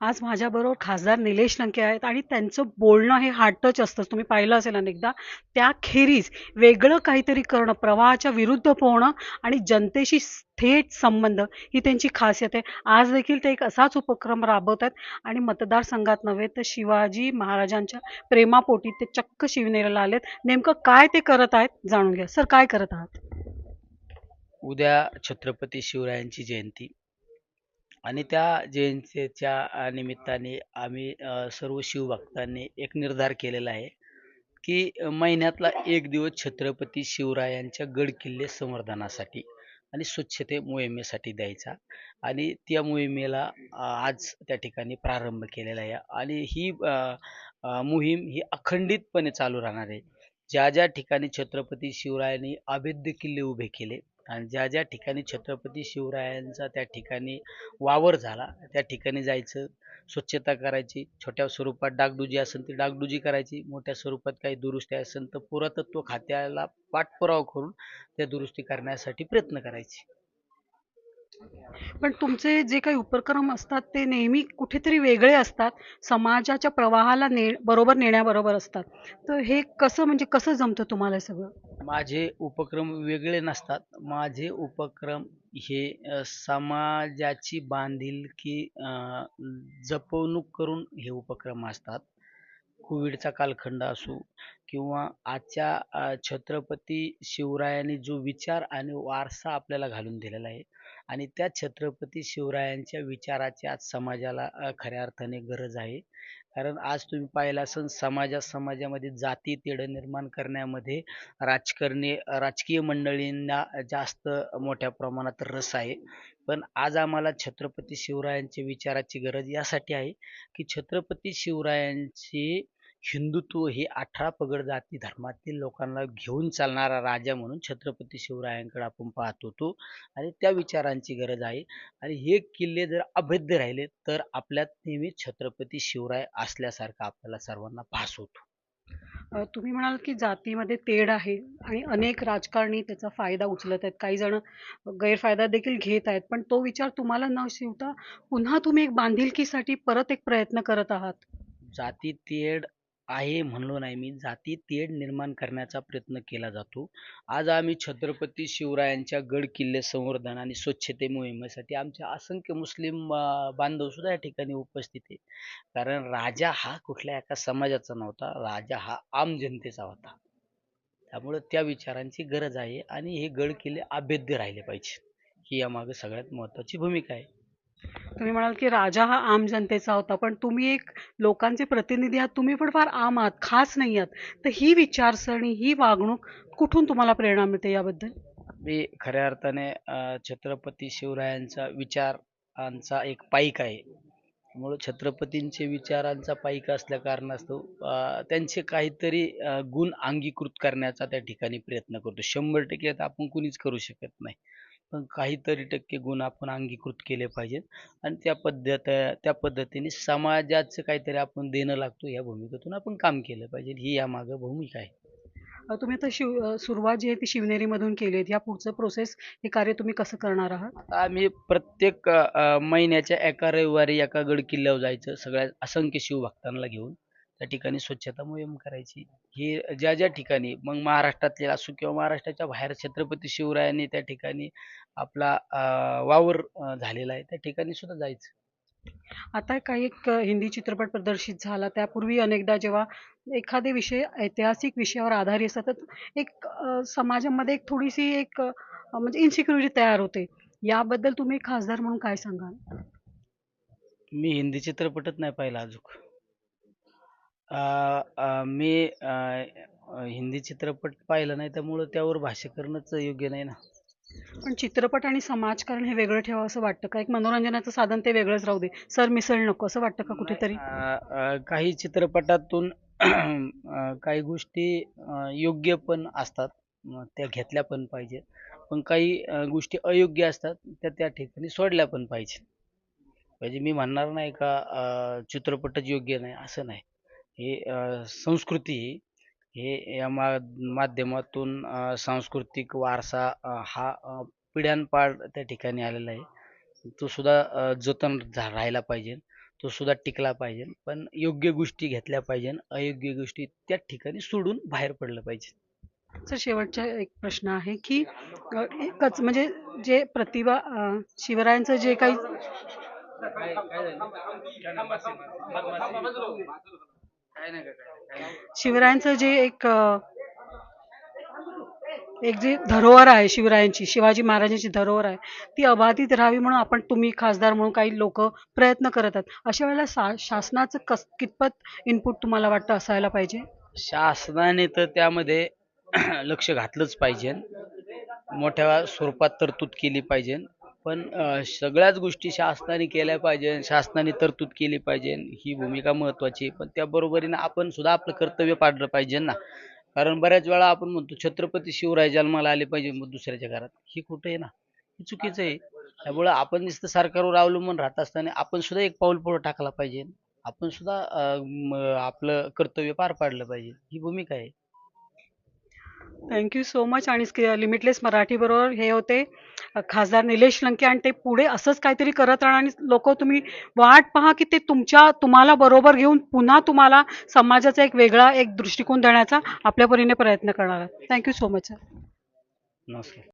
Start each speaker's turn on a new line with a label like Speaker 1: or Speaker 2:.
Speaker 1: आज माझ्याबरोबर खासदार निलेश लंके आहेत आणि त्यांचं बोलणं हे हार्ड टच असतं. तुम्ही पाहिलं असेल अनेकदा. त्याखेरीज वेगळं काहीतरी करणं प्रवाहाच्या विरुद्ध पोहणं आणि जनतेशी थेट संबंध ही त्यांची खासियत आहे. आज देखील ते एक असाच उपक्रम राबवत आहेत आणि मतदारसंघात नव्हे तर शिवाजी महाराजांच्या प्रेमापोटी ते चक्क शिवनेरीला आलेत. नेमकं काय ते करत आहेत जाणून घ्या. सर काय करत आहात?
Speaker 2: उद्या छत्रपती शिवरायांची जयंती. आणि त्या जयंतीच्या निमित्ताने आम्ही सर्व शिवभक्तांनी एक निर्धार केलेला आहे की महिन्यातला एक दिवस छत्रपती शिवरायांच्या गड किल्ले संवर्धनासाठी आणि स्वच्छते मोहिमेसाठी द्यायचा. आणि त्या मोहिमेला आज त्या ठिकाणी प्रारंभ केलेला आहे. आणि ही मोहीम ही अखंडितपणे चालू राहणार आहे. ज्या ज्या ठिकाणी छत्रपती शिवरायांनी अभेद्य किल्ले उभे केले आणि ज्या ज्या ठिकाणी छत्रपती शिवरायांचा त्या ठिकाणी वावर झाला त्या ठिकाणी जायचं स्वच्छता करायची छोट्या स्वरूपात डागडुजी असेल ती डागडुजी करायची मोठ्या स्वरूपात काही दुरुस्ती असेल तर पुरातत्व खात्याला पाठपुरावा करून त्या दुरुस्ती करण्यासाठी प्रयत्न करायचे.
Speaker 1: पण तुमचे जे काही उपक्रम असतात ते नेहमी कुठेतरी वेगळे असतात. समाजाच्या प्रवाहाला ने बरोबर नेण्याबरोबर असतात. तर हे कसं म्हणजे कसं जमतं तुम्हाला सगळं?
Speaker 2: माझे उपक्रम वेगळे नसतात. माझे उपक्रम हे अ, समाजाची बांधिलकी अ, जपवणूक करून हे उपक्रम असतात. कोविडचा कालखंड असो किंवा आजच्या अ, छत्रपती शिवरायांनी जो विचार आणि वारसा आपल्याला घालून दिलेला आहे आणि त्या छत्रपती शिवरायांच्या विचाराची आज समाजाला खऱ्या अर्थाने गरज आहे. कारण आज तुम्ही पाहिलं असेल समाजा समाजामध्ये जाती तेढं निर्माण करण्यामध्ये राजकारणी राजकीय मंडळींना जास्त मोठ्या प्रमाणात रस आहे. पण आज आम्हाला छत्रपती शिवरायांच्या विचाराची गरज यासाठी आहे की छत्रपती शिवरायांची हिंदुत्व हे अठरा पगड जाती धर्मातील लोकांना घेऊन चालणारा राजा म्हणून छत्रपती शिवरायांकडे आपण पाहत होतो आणि त्या विचारांची गरज आहे. आणि हे किल्ले जर अभेद्य राहिले तर आपल्यात नेहमी छत्रपती शिवराय असल्यासारखं आपल्याला सर्वांना भास होतो.
Speaker 1: तुम्ही म्हणाल की जातीमध्ये तेढ आहे आणि अनेक राजकारणी त्याचा फायदा उचलत आहेत. काही जण गैरफायदा देखील घेत आहेत. पण तो विचार तुम्हाला न शिवता पुन्हा तुम्ही एक बांधिलकीसाठी परत एक प्रयत्न करत आहात?
Speaker 2: जाती तेढ आहे म्हणलो नाही मी. जाती तेढ निर्माण करण्याचा प्रयत्न केला जातो. आज आम्ही छत्रपती शिवरायांच्या गड किल्ले संवर्धन आणि स्वच्छते मोहिमेसाठी आमच्या असंख्य मुस्लिम बांधव सुद्धा या ठिकाणी उपस्थित आहे कारण राजा हा कुठल्या एका समाजाचा नव्हता. राजा हा आम जनतेचा होता. त्यामुळं त्या विचारांची गरज आहे आणि हे गड किल्ले अभेद्य राहिले पाहिजे ही यामागे सगळ्यात महत्त्वाची भूमिका आहे.
Speaker 1: तुम्ही म्हणाल की राजा हा आम जनतेचा होता पण तुम्ही एक लोकांचे प्रतिनिधी आहात तुम्ही पण फार आम आहात खास नाही आहात. तर ही विचारसरणी ही वागणूक कुठून तुम्हाला प्रेरणा मिळते याबद्दल?
Speaker 2: मी खऱ्या अर्थाने अं, छत्रपती शिवरायांचा विचारांचा एक पाईक आहे. त्यामुळं छत्रपतींचे विचारांचा पाईक असल्या कारणास्तव अं, त्यांचे काहीतरी अं, गुण अंगीकृत करण्याचा त्या ठिकाणी प्रयत्न करतो. शंभर टक्के आता आपण कुणीच करू शकत नाही. काहीतरी टक्के गुण आपण अंगीकृत केले पाहिजेत. आणि त्या पद्धत त्या पद्धतीने समाजाचं काहीतरी आपण देणं लागतो या भूमिकेतून आपण काम केलं पाहिजे. ही यामागं भूमिका आहे.
Speaker 1: तुम्ही आता शिव सुरुवात जी आहे ती शिवनेरीमधून केली आहे. या पुढचं प्रोसेस हे कार्य तुम्ही कसं करणार आहात?
Speaker 2: आम्ही प्रत्येक महिन्याच्या एका रविवारी एका गड किल्ल्यावर जायचं. सगळ्या असंख्य शिवभक्तांना घेऊन. त्या ठिकाणी स्वच्छता मोहीम करायची. ही ज्या ज्या ठिकाणी मग महाराष्ट्रातले असो किंवा महाराष्ट्राच्या बाहेर छत्रपती शिवरायांनी त्या ठिकाणी आपला वावर झालेला आहे त्या ठिकाणी सुद्धा जायचं.
Speaker 1: आता काही एक हिंदी चित्रपट प्रदर्शित झाला. त्यापूर्वी अनेकदा जेव्हा एखादे विषय ऐतिहासिक विषयावर आधारित असतात तर एक समाजामध्ये एक थोडीशी एक म्हणजे इन्सिक्युरिटी तयार होते. याबद्दल तुम्ही खासदार म्हणून काय सांगाल?
Speaker 2: मी हिंदी चित्रपटच नाही पाहिला अजून. मी हिंदी चित्रपट पाहिला नाही त्यामुळं त्यावर भाष्य करणंच योग्य नाही ना.
Speaker 1: पण चित्रपट आणि समाजकारण हे वेगळं ठेवावं असं वाटतं का? एक मनोरंजनाचं साधन ते वेगळंच राहू दे. सर मिसळ नको असं वाटतं का कुठेतरी?
Speaker 2: काही चित्रपटातून काही गोष्टी योग्य पण असतात. त्या घेतल्या पण पाहिजेत पण काही गोष्टी अयोग्य असतात त्या त्या ठिकाणी सोडल्या पण पाहिजे. म्हणजे मी म्हणणार नाही का चित्रपटच योग्य नाही असं नाही. हे संस्कृती ही हे या मा माध्यमातून सांस्कृतिक वारसा हा पिढ्यानपाड त्या ठिकाणी आलेला आहे. तो सुद्धा जतन झा- राहायला पाहिजे. तो सुद्धा टिकला पाहिजे. पण योग्य गोष्टी घेतल्या पाहिजे. अयोग्य गोष्टी त्या ठिकाणी सोडून बाहेर पडलं पाहिजे.
Speaker 1: सर शेवटचा एक प्रश्न आहे की एकच म्हणजे जे प्रतिभा शिवरायांचं जे काही शिवरायांचं जे एक अ, एक जी धरोहर आहे शिवरायांची शिवाजी महाराजांची धरोहर आहे ती अबाधित राहावी म्हणून आपण तुम्ही खासदार म्हणून काही लोक प्रयत्न करत आहेत. अशा वेळेला सा शासनाचं कस कितपत इनपुट तुम्हाला वाटतं असायला पाहिजे?
Speaker 2: शासनाने तर त्यामध्ये लक्ष घातलंच पाहिजे. मोठ्या स्वरूपात तरतूद केली पाहिजे. पण सगळ्याच गोष्टी शासनाने केल्या पाहिजे शासनाने तरतूद केली पाहिजे ही भूमिका महत्वाची पण त्याबरोबरीनं आपण सुद्धा आपलं कर्तव्य पाडलं पाहिजे ना. कारण बऱ्याच वेळा आपण म्हणतो छत्रपती शिवराय जन्माला आले पाहिजे मग दुसऱ्याच्या घरात. हे कुठं आहे ना? हे चुकीचं आहे. त्यामुळं आपण नुसतं सरकारवर अवलंबून राहत असताना आपण सुद्धा एक पाऊल पुढे टाकला पाहिजे. आपण सुद्धा आपलं कर्तव्य पार पाडलं पाहिजे. ही भूमिका आहे.
Speaker 1: थँक्यू सो मच आणि लिमिटलेस मराठी बरोबर हे होते. खासदार निलेश लंके आणि ते पुढे असंच काहीतरी करत राहणार आणि लोक तुम्ही वाट पहा की ते तुमच्या तुम्हाला बरोबर घेऊन पुन्हा तुम्हाला समाजाचा एक वेगळा एक दृष्टिकोन देण्याचा आपल्या परीने प्रयत्न करणार थँक्यू सो मच सर
Speaker 2: नमस्कार.